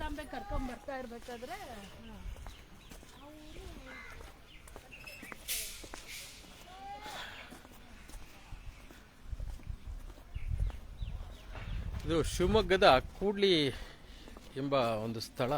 ಕಾಂಬೆ ಕರ್ಕೊಂಡ್ ಬರ್ತಾ ಇರ್ಬೇಕಾದ್ರೆ ಇದು ಶಿವಮೊಗ್ಗದ ಕೂಡ್ಲಿ ಎಂಬ ಒಂದು ಸ್ಥಳ.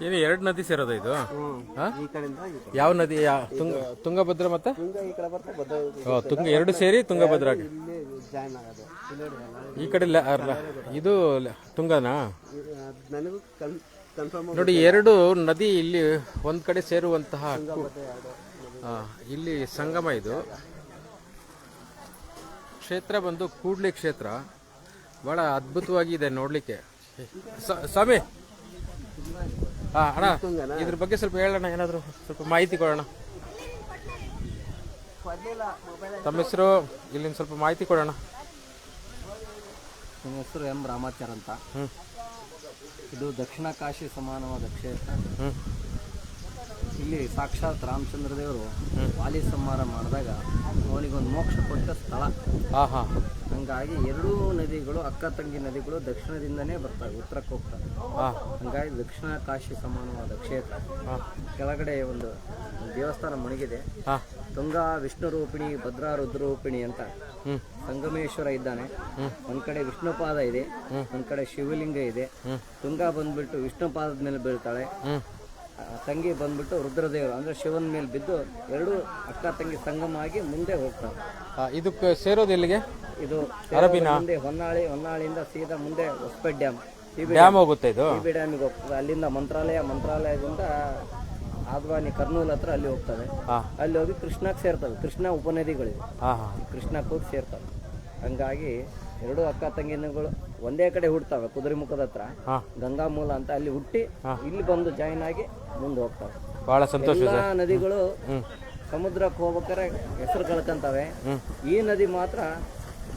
ಏನು ಎರಡು ನದಿ ಸೇರೋದ ಇದು? ಹಾ? ಈ ಕಡೆಯಿಂದ ಈ ಕಡೆ. ಯಾವ ನದಿ ಯಾ- ತುಂಗ ತುಂಗಭದ್ರ ಮತ್ತೆ? ತುಂಗ ಈ ಕಡೆ ಬರ್ತಾ ಬದ್ದ ಓ, ತುಂಗ ಎರಡು ಸೇರಿ ತುಂಗಭದ್ರ ಆಗಿ ಇಲ್ಲೇ ಜಾಯ್ನ್ ಆಗೋದು. ಇಲ್ಲಿ ನೋಡಿ ಅಲ್ಲ. ಈ ಕಡೆ ಲ- ಅರ್ಲ- ಇದು ಲ- ತುಂಗನಾ? ಇದು ಅದ್ ನನಗೂ ಕನ್ ಕನ್ಫರ್ಮ್ ನೋಡಿ ಎರಡು ನದಿ ಇಲ್ಲಿ ಒಂದ್ ಕಡೆ ಸೇರುವಂತಹ ಕು- ಆ, ಇಲ್ಲಿ ಸಂಗಮ ಇದು. ಕ್ಷೇತ್ರ ಬಂದು ಕೂಡ್ಲಿ ಕ್ಷೇತ್ರ. ಬಹಳ ಅದ್ಭುತವಾಗಿದೆ ನೋಡ್ಲಿಕ್ಕೆ. ಸ- ಸ್ವಾಮಿ! ಅಣ್ಣ ಇದ್ರ ಬಗ್ಗೆ ಸ್ವಲ್ಪ ಹೇಳೋಣ ಏನಾದ್ರು ಸ್ವಲ್ಪ ಮಾಹಿತಿ ಕೊಡೋಣ. ತಮ್ಮ ಹೆಸರು ಇಲ್ಲಿಂದ ಸ್ವಲ್ಪ ಮಾಹಿತಿ ಕೊಡೋಣ. ನಿಮ್ಮ ಹೆಸರು ಎಂ ರಾಮಾಚಾರ್ ಅಂತ. ಇದು ದಕ್ಷಿಣ ಕಾಶಿ ಸಮಾನವಾದ ಕ್ಷೇತ್ರ. ಇಲ್ಲಿ ಸಾಕ್ಷಾತ್ ರಾಮಚಂದ್ರ ದೇವರು ವಾಲಿ ಸಂಹಾರ ಮಾಡಿದಾಗ ಅವನಿಗೊಂದು ಮೋಕ್ಷ ಕೊಟ್ಟ ಸ್ಥಳ. ಹಂಗಾಗಿ ಎರಡೂ ನದಿಗಳು ಅಕ್ಕ ತಂಗಿ ನದಿಗಳು ದಕ್ಷಿಣದಿಂದನೇ ಬರ್ತವೆ ಉತ್ತರಕ್ಕೆ ಹೋಗ್ತವೆ. ಹಂಗಾಗಿ ದಕ್ಷಿಣ ಕಾಶಿ ಸಮಾನವಾದ ಕ್ಷೇತ್ರ. ಕೆಳಗಡೆ ಒಂದು ದೇವಸ್ಥಾನ ಮುಣಗಿದೆ. ತುಂಗಾ ವಿಷ್ಣು ರೂಪಿಣಿ ಭದ್ರಾ ರುದ್ರರೂಪಿಣಿ ಅಂತ ಸಂಗಮೇಶ್ವರ ಇದ್ದಾನೆ. ಒಂದ್ ಕಡೆ ವಿಷ್ಣುಪಾದ ಇದೆ ಒಂದ್ ಕಡೆ ಶಿವಲಿಂಗ ಇದೆ. ತುಂಗಾ ಬಂದ್ಬಿಟ್ಟು ವಿಷ್ಣುಪಾದದ ಮೇಲೆ ಬೀಳ್ತಾಳೆ. ತಂಗಿ ಬಂದ್ಬಿಟ್ಟು ರುದ್ರದೇವರು ಅಂದ್ರೆ ಶಿವನ ಮೇಲೆ ಬಿದ್ದು ಎರಡು ಅಕ್ಕ ತಂಗಿ ಸಂಗಮ ಆಗಿ ಮುಂದೆ ಹೋಗ್ತಾರೆ. ಇದಕ್ಕೆ ಸೇರೋದು ಎಲ್ಲಿಗೆ? ಇದು ಅರಬಿನ? ಮುಂದೆ ಹೊನ್ನಾಳಿ ಹೊನ್ನಾಳಿಯಿಂದ ಸೀದಾ ಮುಂದೆ ಹೊಸಪೇಟ್ ಡ್ಯಾಮ್. ಡ್ಯಾಮ್ ಹೋಗುತ್ತೆ ಇದು? ಬಿ ಡ್ಯಾಮಿಗೆ ಹೋಗ್ತದೆ. ಅಲ್ಲಿಂದ ಮಂತ್ರಾಲಯ ಮಂತ್ರಾಲಯದಿಂದ ಆದ್ವಾನಿ ಕರ್ನೂಲ್ ಹತ್ರ ಅಲ್ಲಿ ಹೋಗ್ತದೆ. ಅಲ್ಲಿ ಹೋಗಿ ಕೃಷ್ಣಕ್ಕೆ ಸೇರ್ತವೆ. ಕೃಷ್ಣ ಉಪನದಿಗಳಿವೆ. ಕೃಷ್ಣಕ್ಕೆ ಹೋಗಿ ಸೇರ್ತವೆ. ಹಂಗಾಗಿ ಎರಡು ಅಕ್ಕ ತಂಗಿನಗಳು ಒಂದೇ ಕಡೆ ಹುಡ್ತವೆ ಕುದುರೆಮುಖದ ಹತ್ರ. ಹಾ. ಗಂಗಾ ಮೂಲ ಅಂತ ಅಲ್ಲಿ ಹುಟ್ಟಿ ಇಲ್ಲಿ ಬಂದು ಜಾಯಿನ್ ಆಗಿ ಮುಂದೆ ಹೋಗ್ತವೆ. ಬಹಳ ಸಂತೋಷ ಎಲ್ಲ ನದಿಗಳು ಸಮುದ್ರಕ್ಕೆ ಹೋಗ್ಬೇಕಾರೆ ಹೆಸರು ಕಳ್ಕೊಂತವೆ. ಈ ನದಿ ಮಾತ್ರ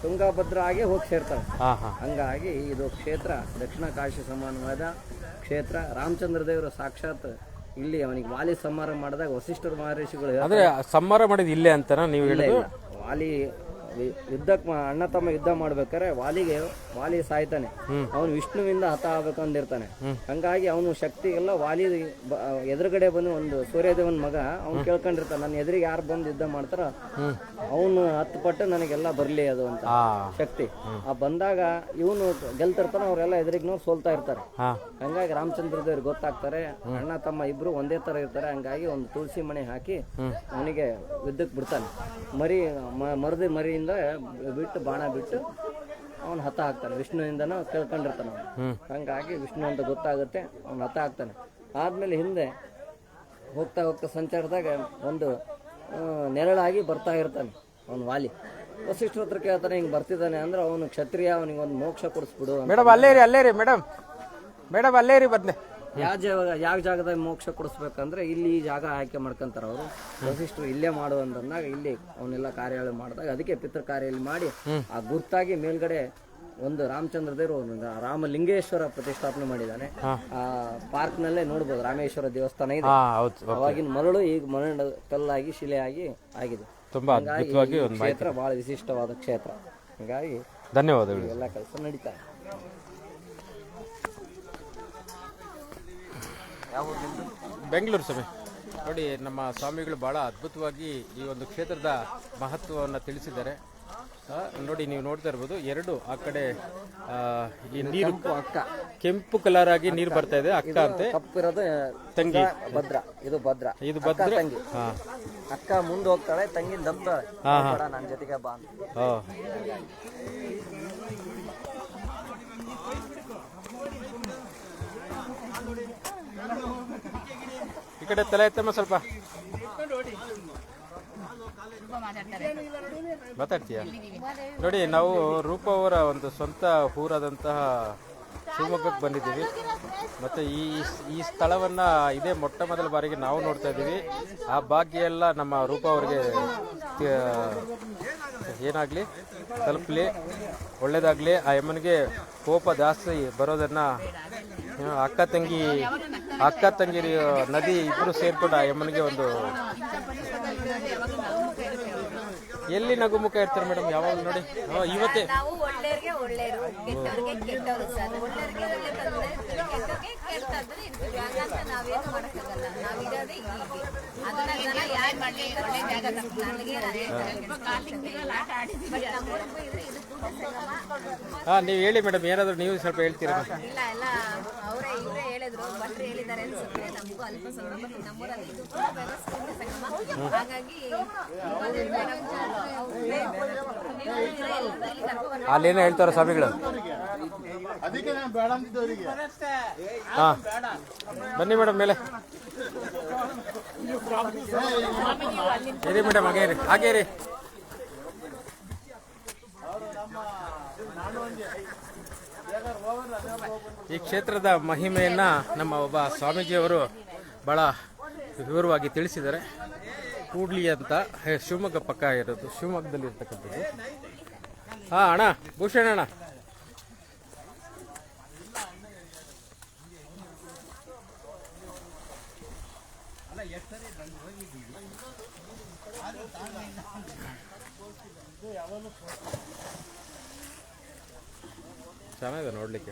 ತುಂಗಾಭದ್ರ ಆಗಿ ಹೋಗಿ ಸೇರ್ತವೆ. ಹಾ ಹಾ. ಹಂಗಾಗಿ ಇದು ಕ್ಷೇತ್ರ ದಕ್ಷಿಣ ಕಾಶಿ ಸಮಾನವಾದ ಕ್ಷೇತ್ರ. ರಾಮಚಂದ್ರ ದೇವರು ಸಾಕ್ಷಾತ್ ಇಲ್ಲಿ ಅವನಿಗೆ ವಾಲಿ ಸಮಾರಂಭ ಮಾಡಿದಾಗ ವಸಿಷ್ಠರ ಮಹರ್ಷಿಗಳು ಹೇಳ್ತಾರೆ, ಅಂದ್ರೆ ಸಂಹಾರ ಮಾಡಿದ ಇಲ್ಲೇ ಅಂತನಾ ನೀವು ಹೇಳಿ ವಾಲಿ ಯುದ್ಧಕ್ಕೆ ಅಣ್ಣ ತಮ್ಮ ಯುದ್ಧ ಮಾಡ್ಬೇಕಾರೆ ವಾಲಿಗೆ ವಾಲಿ ಸಾಯ್ತಾನೆ. ಅವನು ವಿಷ್ಣುವಿಂದ ಹತ ಆಗ್ಬೇಕು ಅಂದಿರ್ತಾನೆ. ಹಂಗಾಗಿ ಅವನು ಶಕ್ತಿ ಎಲ್ಲ ವಾಲಿ ಎದುರುಗಡೆ ಬಂದು ಒಂದು ಸೂರ್ಯದೇವನ ಮಗ ಅವ್ನು ಕೇಳ್ಕೊಂಡಿರ್ತಾನೆ ನನ್ನ ಎದುರಿಗೆ ಯಾರು ಬಂದು ಯುದ್ಧ ಮಾಡ್ತಾರ ಅವನು ಹತ್ತು ಪಟ್ಟು ನನಗೆಲ್ಲ ಬರ್ಲಿ ಅದು ಅಂತ ಶಕ್ತಿ. ಆ ಬಂದಾಗ ಇವನು ಗೆಲ್ತಿರ್ತಾನೆ ಅವರೆಲ್ಲ ಎದುರಿಗೆ ಸೋಲ್ತಾ ಇರ್ತಾರೆ. ಹಂಗಾಗಿ ರಾಮಚಂದ್ರ ದೇವ್ರಿಗೆ ಗೊತ್ತಾಗ್ತಾರೆ ಅಣ್ಣ ತಮ್ಮ ಇಬ್ರು ಒಂದೇ ತರ ಇರ್ತಾರೆ ಹಂಗಾಗಿ ಒಂದು ತುಳಸಿ ಮಣಿ ಹಾಕಿ ಅವನಿಗೆ ಯುದ್ಧಕ್ಕೆ ಬಿಡ್ತಾನೆ. ಮರಿ ಮರದಿ ಮರಿಯಿಂದ ಬಿಟ್ಟು ಬಾಣ ಬಿಟ್ಟು ಅವನು ಹತ ಹಾಕ್ತಾನೆ ವಿಷ್ಣುವಿಂದನೂ ಕೇಳ್ಕೊಂಡಿರ್ತಾನೆ ಅವನು. ಹಂಗಾಗಿ ವಿಷ್ಣು ಅಂತ ಗೊತ್ತಾಗುತ್ತೆ ಅವ್ನು ಹತ ಹಾಕ್ತಾನೆ ಆದ್ಮೇಲೆ ಹಿಂದೆ ಹೋಗ್ತಾ ಹೋಗ್ತಾ ಸಂಚಾರದಾಗ ಒಂದು ನೆರಳಾಗಿ ಬರ್ತಾ ಇರ್ತಾನೆ ಅವನು ವಾಲಿ. ವಸಿಷ್ಠರ ಹತ್ರ ಕೇಳ್ತಾನೆ ಹಿಂಗೆ ಬರ್ತಿದ್ದಾನೆ ಅಂದ್ರೆ ಅವನು ಕ್ಷತ್ರಿಯ ಅವನಿಗೆ ಒಂದು ಮೋಕ್ಷ ಕೊಡಿಸ್ಬಿಡು ಮೇಡಮ್ ಅಲ್ಲೇ ರೀ ಅಲ್ಲೇ ರೀ ಮೇಡಮ್. ಮೇಡಮ್ ಅಲ್ಲೇ ರೀ ಬದ್ನೆ. ಯಾವ ಜಾಗ ಯಾವ ಜಾಗದಾಗ ಮೋಕ್ಷ ಕೊಡಿಸ್ಬೇಕಂದ್ರೆ ಇಲ್ಲಿ ಈ ಜಾಗ ಆಯ್ಕೆ ಮಾಡ್ಕೊಂತಾರ ಅವರು. ವಸಿಷ್ಠರು ಇಲ್ಲೇ ಮಾಡು ಅಂತಂದಾಗ ಇಲ್ಲಿ ಅವನ್ನೆಲ್ಲ ಕಾರ್ಯಾಲಯ ಮಾಡಿದಾಗ ಅದಕ್ಕೆ ಪಿತೃ ಕಾರ್ಯ ಮಾಡಿ ಆ ಗುರ್ತಾಗಿ ಮೇಲ್ಗಡೆ ಒಂದು ರಾಮಚಂದ್ರ ದೇವರು ರಾಮಲಿಂಗೇಶ್ವರ ಪ್ರತಿಷ್ಠಾಪನೆ ಮಾಡಿದ್ದಾನೆ. ಆ ಪಾರ್ಕ್ ನಲ್ಲೇ ನೋಡ್ಬೋದು ರಾಮೇಶ್ವರ ದೇವಸ್ಥಾನ ಇದೆ. ಅವಾಗಿನ ಮರಳು ಈಗ ಮರಳು ಕಲ್ಲಾಗಿ ಶಿಲೆಯಾಗಿ ಆಗಿದೆ. ತುಂಬಾ ಅದ್ಭುತವಾಗಿ ಕ್ಷೇತ್ರ ಬಹಳ ವಿಶಿಷ್ಟವಾದ ಕ್ಷೇತ್ರ. ಹಾಗಾಗಿ ಧನ್ಯವಾದಗಳು. ಎಲ್ಲ ಕೆಲಸ ನಡೀತಾ ಇದೆ. ಬೆಂಗಳೂರು ಸ್ವಾಮಿ. ನೋಡಿ ನಮ್ಮ ಸ್ವಾಮಿಗಳು ಬಹಳ ಅದ್ಭುತವಾಗಿ ಈ ಒಂದು ಕ್ಷೇತ್ರದ ಮಹತ್ವವನ್ನು ತಿಳಿಸಿದ್ದಾರೆ. ನೋಡಿ ನೀವು ನೋಡ್ತಾ ಇರ್ಬೋದು ಎರಡು ಆ ಕಡೆ ಈ ನೀರು ಅಕ್ಕ. ಕೆಂಪು ಕಲರ್ ಆಗಿ ನೀರು ಬರ್ತಾ ಇದೆ ಅಕ್ಕ ಅಂತೆ. ತಂಗಿ. ಭದ್ರ. ಇದು ಭದ್ರ. ಇದು ಭದ್ರ? ತಂಗಿ. ಅಕ್ಕ ಮುಂದೆ ಹೋಗ್ತಾಳೆ ತಂಗಿ ನನ್ನ ಜೊತೆಗೆ ಬಾ ಅಂತ. ಈ ಕಡೆ ತಲೆ ಎತ್ತಮ್ಮ ಸ್ವಲ್ಪ. ಮಾತಾಡ್ತೀಯ? ನೋಡಿ, ನಾವು ರೂಪ ಅವರ ಒಂದು ಸ್ವಂತ ಊರಾದಂತಹ ಶಿವಮೊಗ್ಗಕ್ಕೆ ಬಂದಿದ್ದೀವಿ. ಮತ್ತೆ ಈ ಈ ಸ್ಥಳವನ್ನ ಇದೇ ಮೊಟ್ಟ ಮೊದಲ ಬಾರಿಗೆ ನಾವು ನೋಡ್ತಾ ಇದ್ದೀವಿ. ಆ ಭಾಗ್ಯ ಎಲ್ಲ ನಮ್ಮ ರೂಪ ಅವರಿಗೆ ಏನಾಗಲಿ, ತಲುಪಲಿ, ಒಳ್ಳೇದಾಗಲಿ. ಆ ಯಮ್ಮನಿಗೆ ಕೋಪ ಜಾಸ್ತಿ ಬರೋದನ್ನ ಅಕ್ಕ ತಂಗಿ ಅಕ್ಕ ತಂಗಿರಿ ನದಿ ಇಬ್ರು ಸೇರ್ಕೊಂಡು ಆ ಯಮ್ಮನಿಗೆ ಒಂದು ಎಲ್ಲಿ ನಗು ಮುಖ ಇರ್ತಾರೆ ಮೇಡಮ್? ಯಾವಾಗ ನೋಡಿ. ಇವತ್ತೆ. ಹಾ ನೀವು ಹೇಳಿ ಮೇಡಮ್. ಏನಾದ್ರು ನೀವು ಸ್ವಲ್ಪ ಹೇಳ್ತೀರಾ ಇಲ್ಲ ಎಲ್ಲ ಅವರೇ ಇವರೇ ಹೇಳಿದ್ರು ಭಟ್ರು ಹೇಳಿದ್ದಾರೆ ಅನ್ಸುತ್ತೆ. ನಮಗೂ ಅಲ್ಪ ಸ್ವಲ್ಪ ನಮ್ಮೂರಲ್ಲಿ ಇದು ಸಂಗಮ ಹಾಗಾಗಿ ಅಲ್ಲೇನೋ ಹೇಳ್ತಾರ ಸ್ವಾಮಿಗಳು. ಹಾ. ಬನ್ನಿ ಮೇಡಮ್ ಮೇಲೆ. ಇರಿ ಮೇಡಮ್ ಹಾಗೆ ರೀ ಹಾಗೆ ಇರಿ. ಈ ಕ್ಷೇತ್ರದ ಮಹಿಮೆಯನ್ನು ನಮ್ಮ ಒಬ್ಬ ಸ್ವಾಮೀಜಿಯವರು ಬಹಳ ವಿವರವಾಗಿ ತಿಳಿಸಿದ್ದಾರೆ. ಕೂಡ್ಲಿ ಅಂತ ಶಿವಮೊಗ್ಗ ಪಕ್ಕ ಇರೋದು, ಶಿವಮೊಗ್ಗದಲ್ಲಿ ಇರ್ತಕ್ಕಂಥದ್ದು. ಹಾಂ, ಅಣ್ಣ, ಭೂಷಣ ಅಣ್ಣ. ಚೆನ್ನಾಗಿದೆ ನೋಡ್ಲಿಕ್ಕೆ.